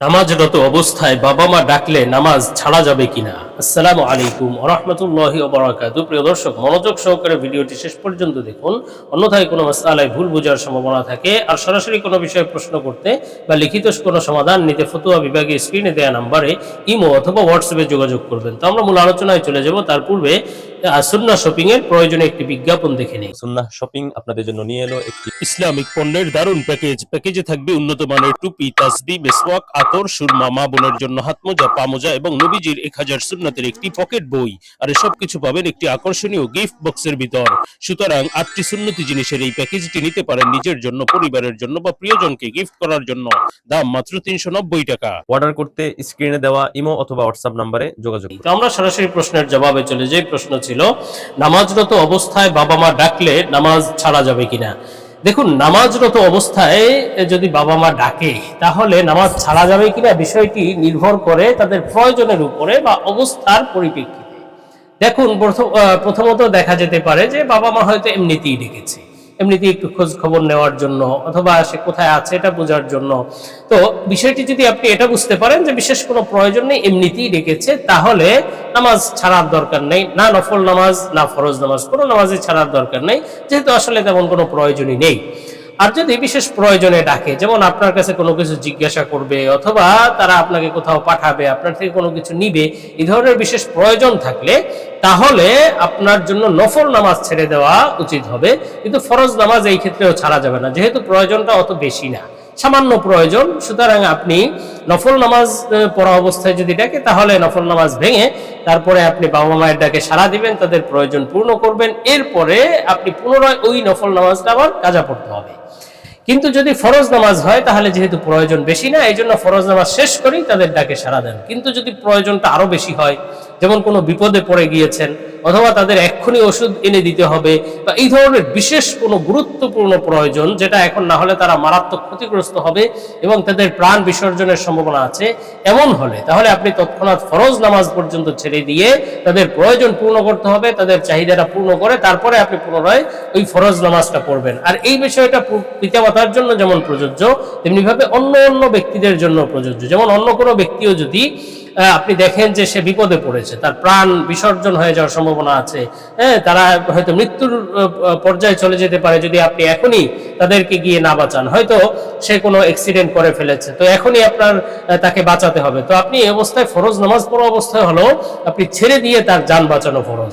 নামাজরত অবস্থায় বাবা মা ডাকলে নামাজ ছাড়া যাবে কিনা? আসসালামু আলাইকুম রহমতুল্লাহি ওবরাকাত প্রিয় দর্শক, মনোযোগ সহকারে ভিডিওটি শেষ পর্যন্ত দেখুন। অন্যথায় কোনো মাসালায় ভুল বোঝার সম্ভাবনা থাকে আর সরাসরি কোনো বিষয়ে প্রশ্ন করতে বা লিখিত কোনো সমাধান নিতে ফতুয়া বিভাগে স্ক্রিনে দেওয়া নাম্বারে ইমো অথবা হোয়াটসঅ্যাপে যোগাযোগ করবেন। তো আমরা মূল আলোচনায় চলে যাব। তার পূর্বে সুন্না শপিং এর প্রয়োজনে একটি বিজ্ঞাপন দেখে নেই সুন্নাহ শপিং আপনাদের জন্য নিয়ে এলো একটি ইসলামিক পণ্যের দারুণ প্যাকেজ। প্যাকেজে থাকবে উন্নত মানের টুপি তাসবি মেসওয়াক আতর সুরমা মা বোনের জন্য হাতমোজা পামোজা এবং নবীজির এক হাজার সুন্নাতের একটি পকেট বই। আর এসব কিছু পাবেন একটি আকর্ষণীয় গিফট বক্সের ভিতর। সুতরাং আটটি সুন্নতি জিনিসের এই প্যাকেজটি নিতে পারেন নিজের জন্য পরিবারের জন্য বা প্রিয়জনকে গিফট করার জন্য। দাম মাত্র তিনশো নব্বই টাকা। অর্ডার করতে স্ক্রিনে দেওয়া ইমো অথবা হোয়াটসঅ্যাপ নাম্বারে যোগাযোগ তো আমরা সরাসরি প্রশ্নের জবাবে চলে যাই। প্রশ্ন ছিল নামাজরত অবস্থায় বাবা মা ডাকলে নামাজ ছাড়া যাবে কিনা? দেখুন, নামাজরত অবস্থায় যদি বাবা মা ডাকে, তাহলে নামাজ ছাড়া যাবে কিনা বিষয়টি নির্ভর করে তাদের প্রয়োজনের উপরে বা অবস্থার পরিপ্রেক্ষিতে। দেখুন প্রথমত দেখা যেতে পারে যে বাবা মা হয়তো এমনিতেই ডেকেছে। এমনিতেই একটু খোঁজ খবর নেওয়ার জন্য অথবা সে কোথায় আছে এটা বোঝার জন্য। তো বিষয়টি যদি আপনি এটা বুঝতে পারেন যে বিশেষ কোনো প্রয়োজন নেই, এমনিতেই ডেকেছে, তাহলে নামাজ ছাড়ার দরকার নেই। না নফল নামাজ, না ফরজ নামাজ, কোনো নামাজই ছাড়ার দরকার নেই। যেহেতু আসলে তেমন কোনো প্রয়োজনই নেই। আর যদি বিশেষ প্রয়োজনে ডাকে, যেমন আপনার কাছে কোনো কিছু জিজ্ঞাসা করবে অথবা তারা আপনাকে কোথাও পাঠাবে, আপনার থেকে কোনো কিছু নিবে, এই ধরনের বিশেষ প্রয়োজন থাকলে তাহলে আপনার জন্য নফল নামাজ ছেড়ে দেওয়া উচিত হবে। কিন্তু ফরজ নামাজ এই ক্ষেত্রেও ছাড়া যাবে না, যেহেতু প্রয়োজনটা অত বেশি না। সামান্য প্রয়োজন। সুতরাং আপনি নফল নামাজ পড়া অবস্থায় যদি ডাকে, তাহলে নফল নামাজ ভেঙে তারপরে আপনি বাবা মায়ের ডাকে সাড়া দিবেন, তাদের প্রয়োজন পূর্ণ করবেন। এরপরে আপনি পুনরায় ওই নফল নামাজটা আবার কাজা পড়তে হবে। কিন্তু যদি ফরজ নামাজ হয়, তাহলে যেহেতু প্রয়োজন বেশি না এই জন্য ফরজ নামাজ শেষ করেই তাদের ডাকে সাড়া দেন। কিন্তু যদি প্রয়োজনটা আরও বেশি হয় যেমন কোনো বিপদে পড়ে গিয়েছেন, অথবা তাদের এক্ষুনি ওষুধ এনে দিতে হবে, বা এই ধরনের বিশেষ কোনো গুরুত্বপূর্ণ প্রয়োজন যেটা এখন না হলে তারা মারাত্মক ক্ষতিগ্রস্ত হবে এবং তাদের প্রাণ বিসর্জনের সম্ভাবনা আছে, এমন হলে তাহলে আপনি তৎক্ষণাৎ ফরজ নামাজ পর্যন্ত ছেড়ে দিয়ে তাদের প্রয়োজন পূর্ণ করতে হবে, তাদের চাহিদাটা পূর্ণ করে তারপরে আপনি পুনরায় ওই ফরজ নামাজটা পড়বেন। আর এই বিষয়টা পিতামাতার জন্য যেমন প্রযোজ্য, তেমনিভাবে অন্য অন্য ব্যক্তিদের জন্য প্রযোজ্য। যেমন অন্য কোনো ব্যক্তিও যদি আপনি দেখেন যে সে বিপদে পড়েছে, তার প্রাণ বিসর্জন হয়ে যাওয়ার সম্ভাবনা আছে। হ্যাঁ তারা হয়তো মৃত্যুর পর্যায়ে চলে যেতে পারে যদি আপনি এখনই তাদেরকে গিয়ে না বাঁচান। হয়তো সে কোনো অ্যাক্সিডেন্ট করে ফেলেছে। তো এখনই আপনার তাকে বাঁচাতে হবে। তো আপনি এই অবস্থায় ফরজ নামাজ পড়া অবস্থায় হলো আপনি ছেড়ে দিয়ে তার যান বাঁচানো ফরজ।